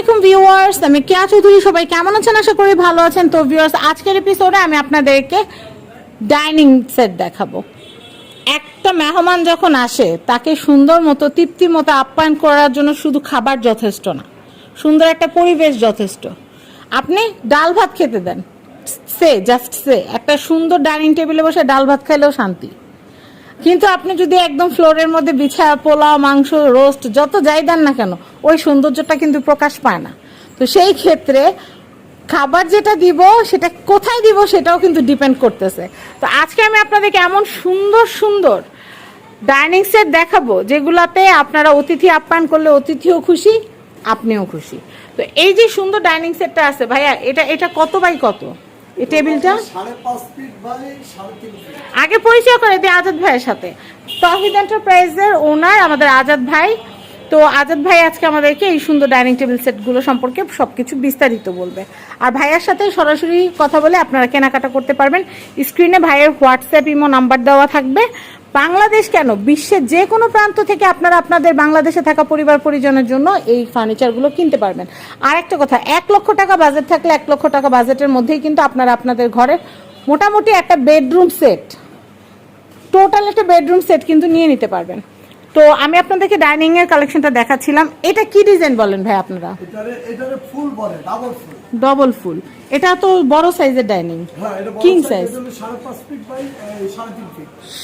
আলাইকুম ভিউয়ার্স, আমি কেয়া চৌধুরী, সবাই কেমন আছেন? আশা করি ভালো আছেন। তো ভিউয়ার্স, আজকের এপিসোডে আমি আপনাদেরকে ডাইনিং সেট দেখাবো। একটা মেহমান যখন আসে, তাকে সুন্দর মতো, তৃপ্তি মতো আপ্যায়ন করার জন্য শুধু খাবার যথেষ্ট না, সুন্দর একটা পরিবেশ যথেষ্ট। আপনি ডাল ভাত খেতে দেন। সে জাস্ট সে, একটা সুন্দর ডাইনিং টেবিলে বসে ডাল ভাত খাইলেও শান্তি। কিন্তু আপনি যদি একদম ফ্লোরের মধ্যে বিছা পোলাও, মাংস, রোস্ট, যত যাই দেন না কেন, ওই সৌন্দর্যটা কিন্তু প্রকাশ পায় না। তো সেই ক্ষেত্রে খাবার যেটা দিব, সেটা কোথায় দিব, সেটাও কিন্তু ডিপেন্ড করতেছে। তো আজকে আমি আপনাদেরকে এমন সুন্দর সুন্দর ডাইনিং সেট দেখাবো, যেগুলাতে আপনারা অতিথি আপ্যায়ন করলে অতিথিও খুশি, আপনিও খুশি। তো এই যে সুন্দর ডাইনিং সেটটা আছে, ভাইয়া, এটা এটা কত বাই কত? এই টেবিলটা? আগে পরিচয় করে দিই আজাদ ভাইয়ের সাথে। তহিদ এন্টারপ্রাইজের ওনার আমাদের আজাদ ভাই। তো আজাদ ভাই আজকে আমাদেরকে এই সুন্দর ডাইনিং টেবিল সেটগুলো সম্পর্কে সবকিছু বিস্তারিত বলবে। আর ভাইয়ের সাথে সরাসরি কথা বলে আপনারা কেনাকাটা করতে পারবেন। স্ক্রিনে ভাইয়ের হোয়াটসঅ্যাপ, ইমো নাম্বার দেওয়া থাকবে। বাংলাদেশ কেন? বিশ্বের যে কোনো প্রান্ত থেকে আপনারা আপনাদের বাংলাদেশে থাকা পরিবার পরিজনের জন্য এই ফার্নিচারগুলো কিনতে পারবেন। আর একটা কথা, এক লক্ষ টাকা বাজেট থাকলে এক লক্ষ টাকা বাজেটের মধ্যেই কিন্তু আপনারা আপনাদের ঘরের মোটামুটি একটা বেডরুম সেট টোটাল একটা বেডরুম সেট কিন্তু নিয়ে নিতে পারবেন। তো আমি আপনাদেরকে ডাইনিং এর কালেকশনটা দেখাচ্ছিলাম। এটা কি ডিজাইন বলেন ভাই আপনারা? এটারে এটারে ফুল বলে ডাবল ফুল। ডবল ফুল। এটা তো বড় সাইজের ডাইনিং কিং হলো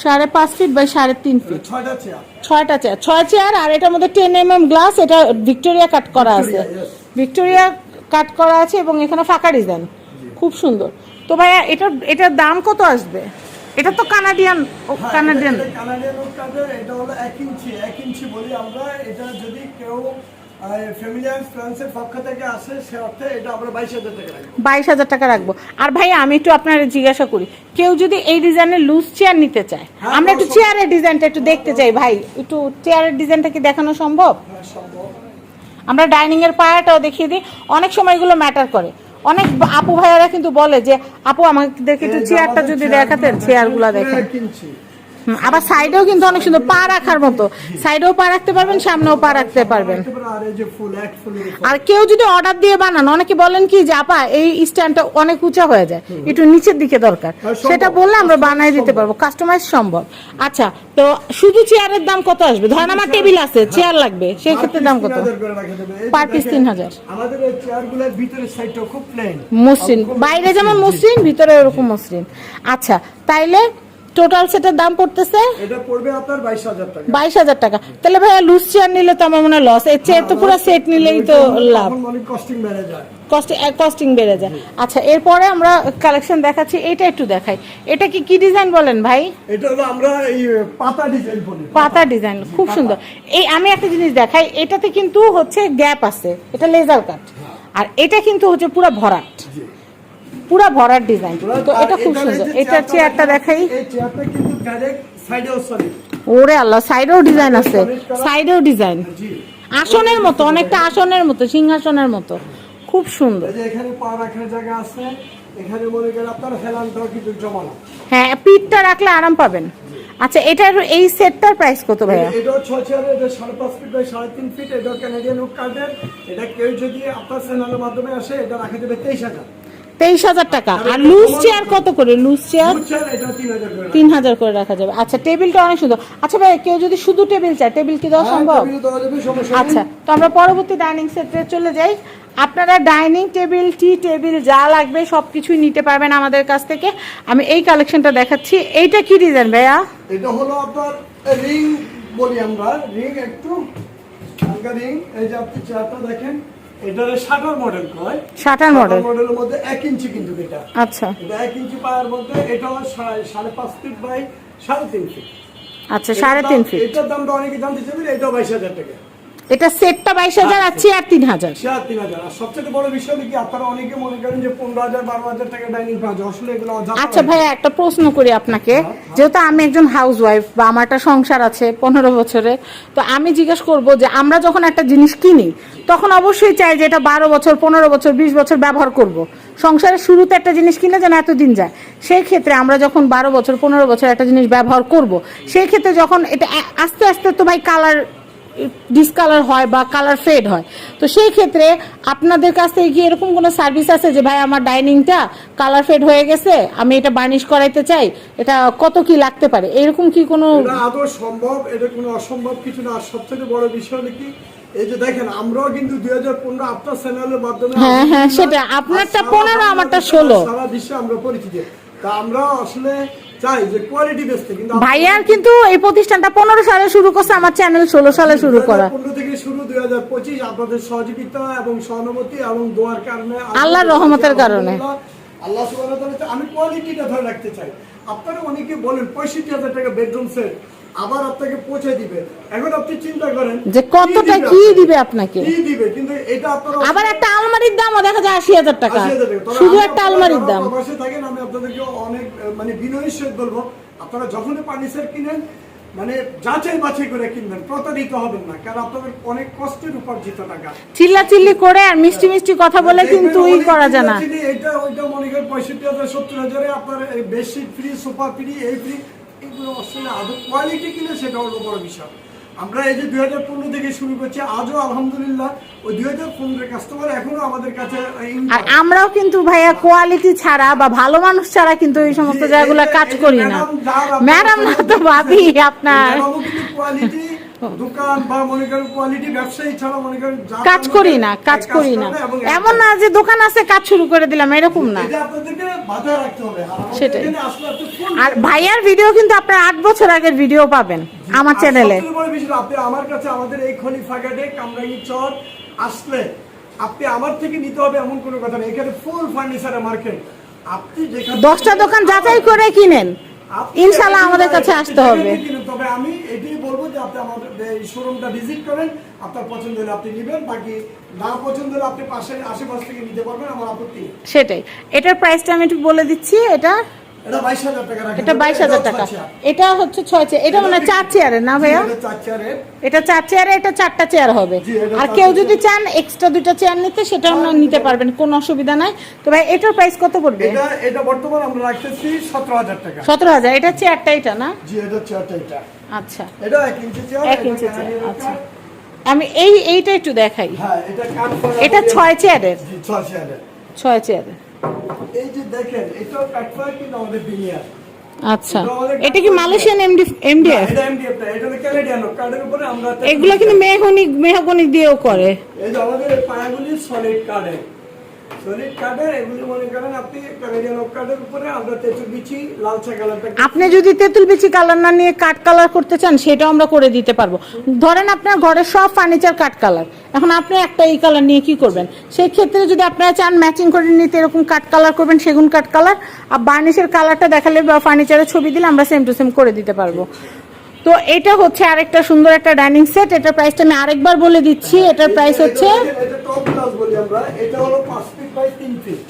সাড়ে পাঁচ ফিট বাই সাড়ে তিন ফিট ছয়টা চেয়ার ছয়টা চেয়ার ছয় চেয়ার আর এটার মধ্যে টেন এম এম গ্লাস এটা ভিক্টোরিয়া কাট করা আছে। ভিক্টোরিয়া কাট করা আছে এবং এখানে ফাঁকা ডিজাইন খুব সুন্দর। তো ভাইয়া এটা এটার দাম কত আসবে? এটা তো কানাডিয়ান কানাডিয়ান কানাডিয়ান কাঠের এটা হলো এক ইঞ্চি এক ইঞ্চি বলি আমরা। এটা যদি কেউ বাইশ হাজার টাকা রাখব। আর ভাই আমি একটু আপনার জিজ্ঞাসা করি কেউ যদি এই ডিজাইনের লুজ চেয়ার নিতে চায় হ্যাঁ, আমরা একটু চেয়ারের ডিজাইনটা একটু দেখতে চাই ভাই। একটু চেয়ারের ডিজাইনটা কি দেখানো সম্ভব? হ্যাঁ, সম্ভব। আমরা ডাইনিং এর পায়াটাও দেখিয়ে দিই। অনেক সময় এগুলো ম্যাটার করে। অনেক আপু ভাইয়ারা কিন্তু বলে যে আপু আমাদেরকে একটু চেয়ারটা যদি দেখাতেন চেয়ারগুলা দেখেন। আবার সাইডেও কিন্তু অনেক সুন্দর পা রাখার মতো। সাইডেও পা রাখতে পারবেন সামনেও পা রাখতে পারবেন। আর কেউ যদি অর্ডার দিয়ে বানান অনেকে বলেন কি যে আপা এই স্ট্যান্ডটা অনেক উঁচা হয়ে যায়। একটু নিচের দিকে দরকার। সেটা বললে আমরা বানাই দিতে পারব। কাস্টমাইজ সম্ভব। আচ্ছা তো শুধু চেয়ারের দাম কত আসবে? ধরেন আমার টেবিল আছে চেয়ার। লাগবে। সেই ক্ষেত্রে দাম কত? Per piece 3000 করে রাখা যাবে। এই যে Per piece দেখেন, 3000 আমাদের চেয়ারগুলোর ভিতরের সাইডটা খুব প্লেন মসৃণ। বাইরে যেমন মসৃণ ভিতরে ওরকম মসৃণ। আচ্ছা তাইলে টোটাল সেটার দাম পড়তেছে? এটা পড়বে আপনার বাইশ হাজার টাকা। বাইশ হাজার টাকা। তাহলে ভাইয়া লুজ চেয়ার নিলে তো আমার মনে হয় লস এর চেয়ে তো পুরো সেট নিলেই তো লাভ। কস্টিং বেড়ে যায়। কস্ট কস্টিং বেড়ে যায়। আচ্ছা এরপরে আমরা কালেকশন দেখাচ্ছি। এটা একটু দেখাই। এটা কি কি ডিজাইন বলেন ভাই? এটা হলো আমরা এই পাতা ডিজাইন বলি। পাতা ডিজাইন খুব সুন্দর। এই আমি একটা জিনিস দেখাই। এটাতে কিন্তু হচ্ছে গ্যাপ আছে। এটা লেজার কাট আর এটা কিন্তু হচ্ছে পুরো ভরাট। জি। পুরো ভরার ডিজাইন। তো এটা খুব সুন্দর। এটার চেয়ারটা দেখাই। ওরে আল্লাহ সাইডেও ডিজাইন আছে। সাইডেও ডিজাইন। আসনের মতো অনেকটা আসনের মতো সিংহাসনের মতো। খুব সুন্দর। এখানে পা রাখার জায়গা আছে। এখানে মনে করেন আপনার হেলানটাও কিন্তু জমানো। হ্যাঁ পিঠটা রাখলে আরাম পাবেন। আচ্ছা এটার এই সেটটার প্রাইস কত ভাইয়া? এটাও ছয় চেয়ারে এটা সাড়ে পাঁচ ফিট বাই সাড়ে তিন ফিট এটাও ক্যানাডিয়ান উড কার্ডের এটা কেউ যদি আপনার চ্যানেলের মাধ্যমে আসে এটা রাখা তেইশ হাজার। তেইশ হাজার টাকা। আর লুজ চেয়ার কত করে? লুজ চেয়ার তিন হাজার করে রাখা যাবে। আচ্ছা টেবিলটা অনেক সুন্দর। আচ্ছা ভাই কেউ যদি শুধু টেবিল চায় টেবিল কি দেওয়া হ্যাঁ, সম্ভব। আচ্ছা তো আমরা পরবর্তী ডাইনিং সেটে চলে যাই। আপনারা ডাইনিং টেবিল টি টেবিল যা লাগবে সব কিছুই নিতে পারবেন আমাদের কাছ থেকে। আমি এই কালেকশনটা দেখাচ্ছি। এইটা কি ডিজাইন ভাইয়া? এটা হলো আপনার রিং বলি আমরা। রিং একটু রিং এই যে আপনি চেয়ারটা দেখেন এটা শাটার মডেল কয়? Shutter model. মডেলের মধ্যে এক ইঞ্চি কিন্তু এটা। আচ্ছা। এটা এক ইঞ্চি পাওয়ার মধ্যে এটা হলো সাড়ে সাড়ে পাঁচ ফিট বাই সাড়ে তিন ফিট। আচ্ছা সাড়ে তিন ফিট। এটার দামটা অনেকে জানতে চাইবে এটাও বাইশ হাজার টাকা। এটা সেটটা বাইশ হাজার আর চেয়ার তিন হাজার। আর তিন হাজার। আর সবচেয়ে বড় বিষয় কি আপনারা অনেকে মনে করেন যে পনেরো হাজার বারো হাজার টাকা ডাইনিং পাওয়া যায়। আসলে এগুলো আচ্ছা হয়। ভাইয়া একটা প্রশ্ন করি আপনাকে। যেহেতু আমি একজন হাউস ওয়াইফ বা আমার একটা সংসার আছে পনেরো বছরে তো আমি জিজ্ঞেস করব যে আমরা যখন একটা জিনিস কিনি তখন অবশ্যই চাই যে এটা বারো বছর পনেরো বছর বিশ বছর ব্যবহার করব। সংসারের শুরুতে একটা জিনিস কিনলে যেন এতদিন যায় সেই ক্ষেত্রে আমরা যখন বারো বছর পনেরো বছর একটা জিনিস ব্যবহার করব সেই ক্ষেত্রে যখন এটা আস্তে আস্তে তো ভাই কালার ডিসকালার হয় বা কালার ফেড হয়। তো সেই ক্ষেত্রে আপনাদের কাছ থেকে কি এরকম কোনো সার্ভিস আছে যে ভাই আমার ডাইনিংটা কালার ফেড হয়ে গেছে আমি এটা বার্নিশ করাইতে চাই এটা কত কি লাগতে পারে? এরকম কি কোনো আদৌ সম্ভব? এটা কোনো অসম্ভব কিছু না। আর সবথেকে বড় বিষয় হলো কি এই যে দেখেন আমরাও কিন্তু দুই হাজার পনেরো আপনার চ্যানেলের মাধ্যমে হ্যাঁ, হ্যাঁ, সেটা। আপনারটা আর সারা 15, বাংলাদেশে, আমারটা 16 সারা বিশ্বে আমরা পরিচিত। তা আমরা আসলে চাই যে কোয়ালিটি বেসতে কিন্তু ভাইয়ার কিন্তু এই প্রতিষ্ঠানটা পনেরো সালে শুরু করছে আমার চ্যানেল ষোলো সালে শুরু করা। পনেরো থেকে শুরু দুই হাজার পঁচিশ আপনাদের সহযোগিতা এবং সহানুভূতি এবং দোয়ার কারণে আল্লাহর রহমতের কারণে। আল্লাহ সুবাহ আমি কোয়ালিটিটা ধরে রাখতে চাই। আপনারা অনেকে বলেন পঁয়ষট্টি হাজার টাকা বেডরুম সেট আবার আপনাকে পৌঁছে দিবে। এখন আপনি চিন্তা করেন যে কতটা কি দিবে আপনাকে? কি দিবে? কিন্তু এটা আপনারা আবার একটা আলমারির দামও দেখা যায় আশি হাজার টাকা। 80,000 টাকা। শুধু একটা আলমারির দাম। প্রবাসে থাকেন আমি আপনাদেরকে অনেক মানে বিনয়ের সহিত বলব আপনারা যখনই ফার্নিচার কিনেন মানে যাচাই বাছাই করে কিনবেন প্রতারিত হবেন না কারণ আপনাদের অনেক কষ্টের উপার্জিত টাকা। চিল্লা চিল্লি করে আর মিষ্টি মিষ্টি কথা বলে কিন্তু ই করা যায় না। এটা ওইটা মনে করেন পঁয়ষট্টি হাজার সত্তর হাজারে আপনার বেডশিট ফ্রি সোফা ফ্রি এই ফ্রি এগুলো আসলে আদৌ কোয়ালিটি কিনে সেটা হলো বড় বিষয়। আমরা এই যে দুই হাজার পনেরো থেকে শুরু করছি আজও আলহামদুলিল্লাহ ওই দুই হাজার পনেরোর কাস্টমার এখনও আমাদের কাছে আর আমরাও কিন্তু ভাইয়া কোয়ালিটি ছাড়া বা ভালো মানুষ ছাড়া কিন্তু এই সমস্ত জায়গাগুলো কাজ করি না। ম্যাডাম না তো ভাবি আপনার। কোয়ালিটি দোকান বা মনে করেন কোয়ালিটি ব্যবসায়ী ছাড়া মনে করেন কাজ করি না কাজ করি না। এমন না যে দোকান আছে কাজ শুরু করে দিলাম এরকম না। এটা আপনাদেরকে মাথায় রাখতে হবে। সেটাই। আসলে আর ভাইয়ার ভিডিও কিন্তু আপনার আট বছর আগের ভিডিও পাবেন আমার চ্যানেলে আপনি আমার কাছে আমাদের এই কামরাঙ্গি চর আসলে আপনি আমার থেকে নিতে হবে এমন কোনো কথা নেই। এখানে ফুল ফার্নিচারের মার্কেট আপনি যেখানে দশটা দোকান যাচাই করে কিনেন। আপনি ইনশাল্লাহ আমাদের কাছে আসতে হবে। তবে আমি এটাই বলব যে আপনি আমাদের এই শোরুমটা ভিজিট করেন আপনার পছন্দ হলে আপনি নেবেন বাকি না পছন্দ হলে আপনি পাশে আশেপাশ থেকে নিতে পারবেন আমার আপত্তি সেটাই। এটার প্রাইসটা আমি একটু বলে দিচ্ছি এটা এটা বাইশ হাজার টাকা এটা হচ্ছে ছয় চেয়ার। এটা মানে চার চেয়ারের না ভাইয়া? এটা চার চেয়ারে এটা চারটা চেয়ার হবে। আর কেউ যদি চান এক্সট্রা দুইটা চেয়ার নিতে সেটা আপনারা নিতে পারবেন কোনো অসুবিধা নাই। তো ভাই এটার প্রাইস কত পড়বে? এটা এটা বর্তমান আমরা রাখতেছি সতেরো হাজার টাকা। সতেরো হাজার। এটা চেয়ারটা এটা না? জি এটা চেয়ারটা এটা। আচ্ছা। এটা এক ইঞ্চি চেয়ার এক ইঞ্চি চেয়ার আচ্ছা। আমি এই এইটা একটু দেখাই। হ্যাঁ এটা চেয়ারের। ছয় চেয়ারের। ছয় চেয়ারের। এই যে দেখেন এটাও কিন্তু আমাদের বিনিয়ার? আচ্ছা। এটা কি মালয়েশিয়ান এমডি এমডিএফ এটা এমডিএফ না এটা হলো ক্যানাডিয়ান কাঠের উপরে আমরা এগুলো কিন্তু মেহগনি মেহগনি দিয়েও করে। এই যে আমাদের পায়াগুলি সলিড কাঠের সলিড কাঠের এগুলি মনে করেন আপনি ক্যানাডিয়ান কাঠের উপরে আমরা তেঁতুল বিচি লালচা কালারটা আপনি যদি তেঁতুল বিচি কালার না নিয়ে কাঠ কালার করতে চান সেটাও আমরা করে দিতে পারব। ধরেন আপনার ঘরের সব ফার্নিচার কাঠ কালার এখন আপনি একটা এই কালার নিয়ে কি করবেন? সেই ক্ষেত্রে যদি আপনারা চান ম্যাচিং করে নিতে এরকম কাঠ কালার করবেন সেগুন কাঠ কালার আর বার্নিশের কালারটা দেখালে বা ফার্নিচারের ছবি দিলে আমরা সেম টু সেম করে দিতে পারব। তো এটা হচ্ছে আরেকটা সুন্দর একটা ডাইনিং সেট এটার প্রাইসটা আমি আরেকবার বলে দিচ্ছি। এটার প্রাইস হচ্ছে এটা- টপ ক্লাস বলি আমরা। এটা হলো পাঁচ ফিট বাই তিন ফিট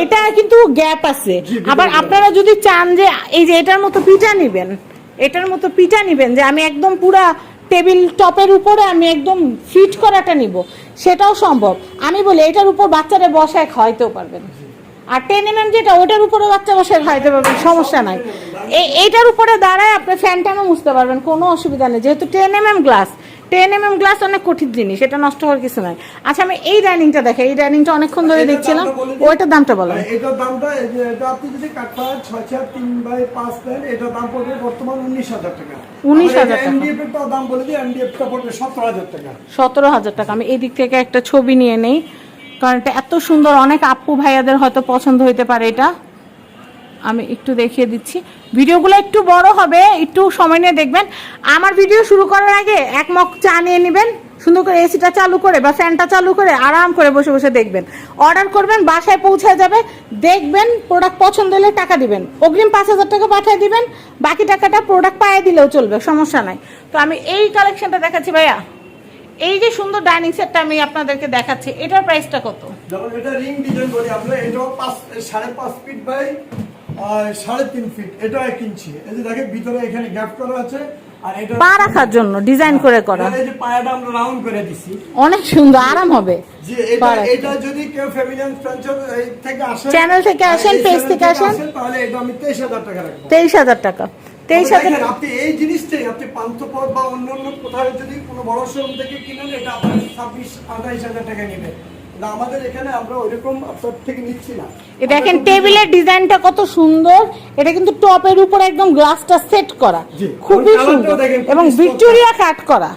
এটা কিন্তু গ্যাপ আছে। আবার আপনারা যদি চান যে এই যে এটার মতো পিঠা নিবেন এটার মতো পিঠা নিবেন যে আমি একদম পুরা টেবিল টপের উপরে আমি একদম ফিট করাটা নিব সেটাও সম্ভব। আমি বলি এটার উপর বাচ্চারা বসায় খাওয়াইতেও পারবেন। আর টেন এম যেটা ওটার উপরে বাচ্চা বসায় খাওয়াইতে পারবেন সমস্যা নাই। এই এইটার উপরে দাঁড়ায় আপনি ফ্যানটানও মুছতে পারবেন কোনো অসুবিধা নেই। যেহেতু ten M glass ten M M glass অনেক কঠিন জিনিস এটা নষ্ট হওয়ার কিছু নাই। আচ্ছা আমি এই ডাইনিংটা দেখে এই ডাইনিংটা অনেকক্ষণ ধরে দেখছিলাম। ওইটার দামটা আর এটার দামটা এটা আপনি যদি কাঠটা ছয় চার তিন বাই পাঁচ দেন এটার দাম পড়বে বর্তমান উনিশ হাজার টাকা। 19,000 টাকা। এমডিএফ দাম বলে দিই এমডিএফ পড়বে সতেরো হাজার টাকা। সতেরো হাজার টাকা। আমি এই দিক থেকে একটা ছবি নিয়ে নেই কারণ এটা এত সুন্দর অনেক আপু ভাইয়াদের হয়তো পছন্দ হইতে পারে এটা। আমি একটু দেখিয়ে দিচ্ছি। ভিডিওগুলো একটু বড় হবে, একটু সময় নিয়ে দেখবেন। আমার ভিডিও শুরু করার আগে এক মগ চা নিয়ে নেবেন। সুন্দর করে এসিটা চালু করে বা ফ্যানটা চালু করে আরাম করে বসে বসে দেখবেন। অর্ডার করবেন, বাসায় পৌঁছে যাবে। দেখবেন প্রোডাক্ট পছন্দ হলে টাকা দিবেন। অগ্রিম পাঁচ হাজার টাকা পাঠিয়ে দিবেন। বাকি টাকাটা প্রোডাক্ট পায়ে দিলেও চলবে, সমস্যা নাই। তো আমি এই কালেকশনটা দেখাচ্ছি ভাইয়া। এই যে সুন্দর ডাইনিং সেটটা আমি আপনাদেরকে দেখাচ্ছি, এটার প্রাইসটা কত? যেমন এটা রিং ডিজাইন বলি আমরা এটাও পাঁচ, সাড়ে পাঁচ ফিট বাই সাড়ে তিন ফিট এটা ইঞ্চি এই যে দেখেন ভিতরে এখানে গ্যাপ করা আছে আর এটা পা রাখার জন্য ডিজাইন করে করা। এই যে পায়াটা আমরা রাউন্ড করে দিছি। অনেক সুন্দর আরাম হবে। যে এটা এটা যদি কেউ ফ্যামিলি ফ্রেন্ডস থেকে আসে চ্যানেল থেকে আসেন, পেজ থেকে আসেন। তাহলে এটা আমি তেইশ হাজার টাকা রাখব। তেইশ হাজার টাকা। তেইশ হাজার আপনি এই জিনিসটাই আপনি পান্থপথ বা অন্য অন্য কোথাও যদি কোনো বড় শোরুম থেকে কিনেন এটা আপনার ছাব্বিশ আঠাইশ হাজার টাকা নেবে না আমাদের এখানে আমরা ওইরকম আপনার থেকে নিচ্ছি না। এ দেখেন টেবিলের ডিজাইনটা কত সুন্দর। এটা কিন্তু টপের উপর একদম গ্লাসটা সেট করা। খুবই সুন্দর। এবং ভিক্টোরিয়া কাট করা।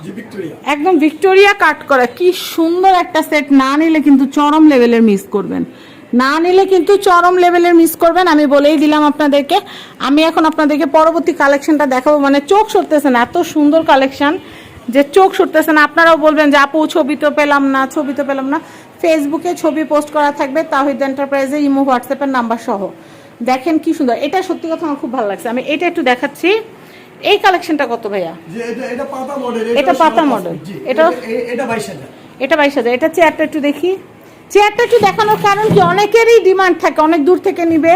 একদম ভিক্টোরিয়া কাট করা। কি সুন্দর একটা সেট। না নিলে কিন্তু চরম লেভেলের মিস করবেন। না নিলে কিন্তু চরম লেভেলের মিস করবেন। আমি বলেই দিলাম আপনাদেরকে। আমি এখন আপনাদেরকে পরবর্তী কালেকশনটা দেখাবো। মানে চোখ সরতেছে না এত সুন্দর কালেকশন যে চোখ সরতেছে না। আপনারাও বলবেন যে আপু ছবি তো পেলাম না ছবি তো পেলাম না। ফেসবুকে ছবি পোস্ট করা থাকবে তাহিদ এন্টারপ্রাইজে ইমো হোয়াটসঅ্যাপের নাম্বার সহ। দেখেন কি সুন্দর। এটা সত্যি কথা আমার খুব ভালো লাগছে। আমি এটা একটু দেখাচ্ছি। এই কালেকশনটা কত ভাইয়া? এটা এটা পাতা মডেল এটা এটা বাইশ হাজার। এটা বাইশ হাজার। এটা চেয়ারটা একটু দেখি। চেয়ারটা একটু দেখানোর কারণ কি, অনেকেরই ডিমান্ড থাকে, অনেক দূর থেকে নিবে।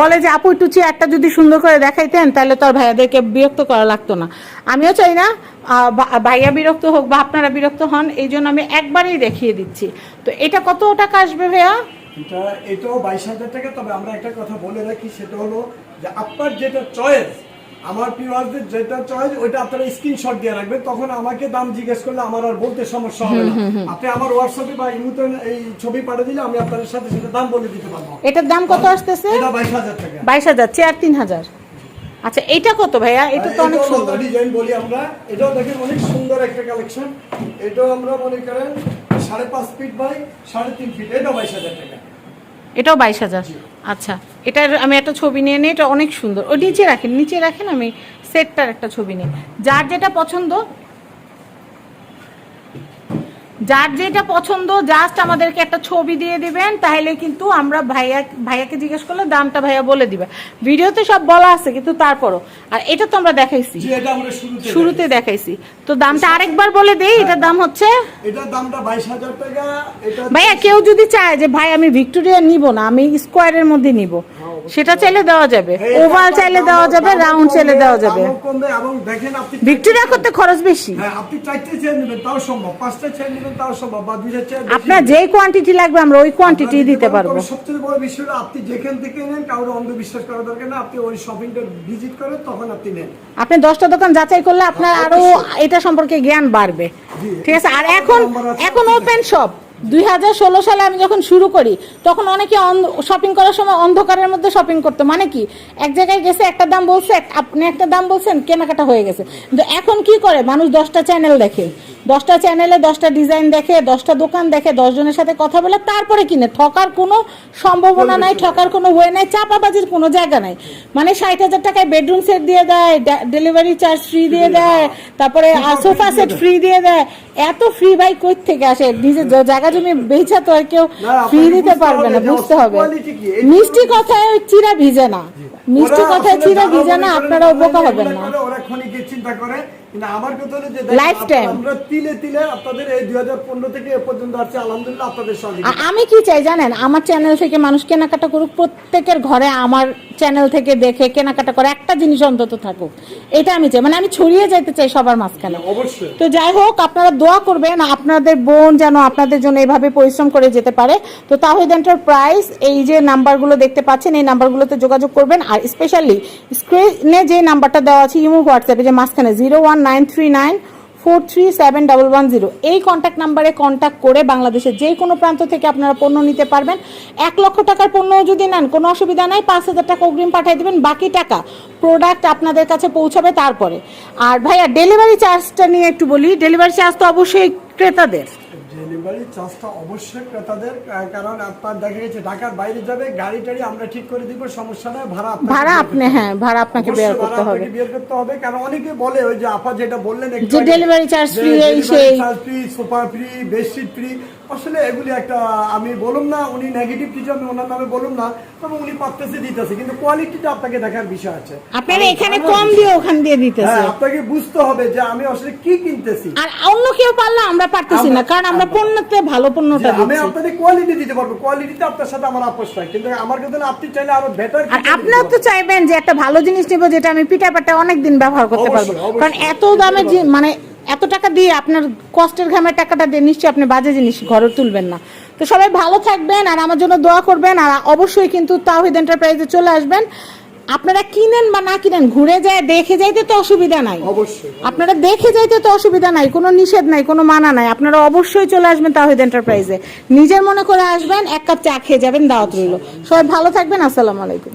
বলে যে, আপু, একটু চেয়ারটা যদি সুন্দর করে দেখাইতেন, তাহলে তো আর ভাইয়াদেরকে বিরক্ত করা লাগতো না। আমিও চাই না ভাইয়া বিরক্ত হোক বা আপনারা বিরক্ত হন, এই জন্য আমি একবারেই দেখিয়ে দিচ্ছি। তো এটা কত টাকা আসবে ভাইয়া? এটা, এটাও বাইশ হাজার টাকা, তবে আমরা একটা কথা বলে রাখি, সেটা হলো যে, আপনার যেটা চয়েস আমার পিওয়ারদের যেটা চয়েস ওইটা আপনারা স্ক্রিনশট দিয়ে রাখবেন তখন আমাকে দাম জিজ্ঞেস করলে আমার আর বলতে সমস্যা হবে না। আপনি আমার হোয়াটসঅ্যাপে বা ইমুতে এই ছবি পাঠিয়ে দিলে আমি আপনাদের সাথে সাথে দাম বলে দিতে পারব। এটার দাম কত আসতেছে? এটা বাইশ হাজার টাকা। বাইশ হাজার চেয়ার তিন হাজার। আচ্ছা এটা কত ভাইয়া? এটা তো অনেক সুন্দর। ডিজাইন বলি আমরা। এটাও দেখেন অনেক সুন্দর একটা কালেকশন এটাও আমরা মনে করেন সাড়ে পাঁচ ফিট বাই সাড়ে তিন ফিট এটাও বাইশ হাজার টাকা। এটাও বাইশ হাজার। আচ্ছা এটার আমি একটা ছবি নিয়ে নিই, এটা অনেক সুন্দর। ও নিচে রাখেন নিচে রাখেন, আমি সেটটার একটা ছবি নিই। যার যেটা পছন্দ যার যেটা পছন্দ জাস্ট আমাদেরকে একটা ছবি দিয়ে দিবেন তাহলে কিন্তু আমরা ভাইয়া ভাইয়াকে জিজ্ঞেস করলে দামটা ভাইয়া বলে দিবে। ভিডিওতে সব বলা আছে কিন্তু তারপরও। আর এটা তো আমরা দেখাইছি। শুরুতে দেখাইছি। তো দামটা আরেকবার বলে দেই এটার দাম হচ্ছে? এটার দামটা বাইশ হাজার টাকা এটা ভাইয়া কেউ যদি চায় যে ভাই আমি ভিক্টোরিয়া নিব না আমি স্কোয়ারের মধ্যে নিব। সেটা চাইলে দেওয়া যাবে। ওভাল চাইলে দেওয়া যাবে রাউন্ড চাইলে দেওয়া যাবে। এবং দেখেন আপনি ভিক্টোরিয়া করতে খরচ বেশি। হ্যাঁ আপনি চারটে চেয়ার নেবেন তাও সম্ভব। পাঁচটা চেয়ার নেবেন তাও সম্ভব বা দুইটা চেয়ার আপনার। যেই কোয়ান্টিটি লাগবে আমরা ওই কোয়ান্টিটি দিতে পারব। সবচেয়ে বড় বিষয় হলো আপনি যেখান থেকে নেন কারোর অন্ধবিশ্বাস করা দরকার না আপনি ওই শপিংটা ভিজিট করেন তখন আপনি নেন। আপনি দশটা দোকান যাচাই করলে আপনার আরও এটা সম্পর্কে জ্ঞান বাড়বে। ঠিক আছে আর এখন এখন ওপেন শপ দুই হাজার ষোলো সালে আমি যখন শুরু করি তখন অনেকে শপিং করার সময় অন্ধকারের মধ্যে শপিং করতো। মানে কি? এক জায়গায় গেছে একটা দাম বলছে আপনি একটা দাম বলছেন কেনাকাটা হয়ে গেছে। কিন্তু এখন কি করে? মানুষ দশটা চ্যানেল দেখে। দশটা চ্যানেলে দশটা ডিজাইন দেখে দশটা দোকান দেখে দশ জনের সাথে কথা বলে তারপরে কিনে। ঠকার কোনো সম্ভাবনা নাই ঠকার কোনো ওয়ে নাই চাপাবাজির কোনো জায়গা নাই। মানে ষাট হাজার টাকায় বেডরুম সেট দিয়ে দেয় ডেলিভারি চার্জ ফ্রি দিয়ে দেয় তারপরে সোফা সেট ফ্রি দিয়ে দেয়। এত ফ্রি বাই কই থেকে আসে নিজে জায়গা জমি বেচা তো আর কেউ ফ্রি দিতে পারবে না বুঝতে হবে। মিষ্টি কথায় ওই চিরা ভিজে না। মিষ্টি কথায় চিরা ভিজে না আপনারা উপকার হবেন না। ওরা খনি কি চিন্তা করে। কিন্তু আমার কথা হলো যে আমরা তিলে তিলে আপনাদের এই দুই হাজার পনেরো থেকে এ পর্যন্ত আসছে আলহামদুলিল্লাহ আপনাদের সঙ্গে আমি কি চাই জানেন? আমার চ্যানেল থেকে মানুষ কেনাকাটা করুক প্রত্যেকের ঘরে আমার চ্যানেল থেকে দেখে কেনাকাটা করে একটা জিনিস অন্তত থাকুক। এটা আমি চাই। মানে আমি ছড়িয়ে যেতে চাই সবার মাঝখানে। অবশ্যই। তো যাই হোক আপনারা দোয়া করবেন আপনাদের বোন যেন আপনাদের জন্য এইভাবে পরিশ্রম করে যেতে পারে। তো তাহিদ এন্টারপ্রাইজ এই যে নাম্বারগুলো দেখতে পাচ্ছেন এই নাম্বারগুলোতে যোগাযোগ করবেন। আর স্পেশালি স্ক্রিনে যে নাম্বারটা দেওয়া আছে ইমো হোয়াটসঅ্যাপে যে মাঝখানে zero one nine three nine four three seven double one zero. এই কন্ট্যাক্ট নাম্বারে কন্ট্যাক্ট করে বাংলাদেশের যে কোনো প্রান্ত থেকে আপনারা পণ্য নিতে পারবেন। এক লক্ষ টাকার পণ্য যদি নেন, কোনো অসুবিধা নাই, পাঁচ হাজার টাকা অগ্রিম পাঠিয়ে দেবেন। বাকি টাকা প্রোডাক্ট আপনাদের কাছে পৌঁছাবে তারপরে। আর ভাইয়া ডেলিভারি চার্জটা নিয়ে একটু বলি। ডেলিভারি চার্জ তো অবশ্যই ক্রেতাদের। ডেলিভারি চার্জটা অবশ্যই ক্রেতাদের কারণ আপনার দেখা গেছে ঢাকার বাইরে যাবে গাড়ি টাড়ি আমরা ঠিক করে দিব সমস্যা নয় ভাড়া ভাড়া আপনি হ্যাঁ ভাড়া আপনাকে বের করতে হবে বের করতে হবে কারণ অনেকে বলে ওই যে আপা যেটা বললেন যে ডেলিভারি চার্জ ফ্রি এই সেই। Super free, sofa free bedsheet free আসলে এগুলি একটা আমি বলুম না উনি নেগেটিভ কিছু আমি ওনার নামে বলুম না তবে উনি পারতেছে দিতেছে। কিন্তু কোয়ালিটিটা আপনাকে দেখার বিষয় আছে। আপনারা এখানে কম দিয়ে ওখান দিয়ে দিতেছে। হ্যাঁ আপনাকে বুঝতে হবে যে আমি আসলে কি কিনতেছি। আর অন্য কেউ পারলে আমরা পারতেছি না কারণ আমরা পণ্যতে ভালো পণ্যটা আমি আপনাদের কোয়ালিটি দিতে পারব। কোয়ালিটিতে আপনার সাথে আমার আপোষ নাই। কিন্তু আমার হলো আপনি চাইলে আরও বেটার আর আপনার তো চাইবেন যে একটা ভালো জিনিস নিব যেটা আমি পিঠা পাটা অনেক দিন ব্যবহার করতে পারব। কারণ এত দামের জি- মানে এত টাকা দিয়ে আপনার কষ্টের ঘামের টাকাটা দিয়ে নিশ্চয়ই আপনি বাজে জিনিস ঘরে তুলবেন না। তো সবাই ভালো থাকবেন আর আমার জন্য দোয়া করবেন আর অবশ্যই কিন্তু তাহিদ এন্টারপ্রাইজে চলে আসবেন। আপনারা কিনেন বা না কিনেন ঘুরে যায় দেখে যাইতে তো অসুবিধা নাই। অবশ্যই আপনারা দেখে যাইতে তো অসুবিধা নাই কোনো নিষেধ নাই কোনো মানা নাই। আপনারা অবশ্যই চলে আসবেন তাহিদ এন্টারপ্রাইজে নিজের মনে করে আসবেন এক কাপ চা খেয়ে যাবেন দাওয়াত রইল। সবাই ভালো থাকবেন আসসালামু আলাইকুম।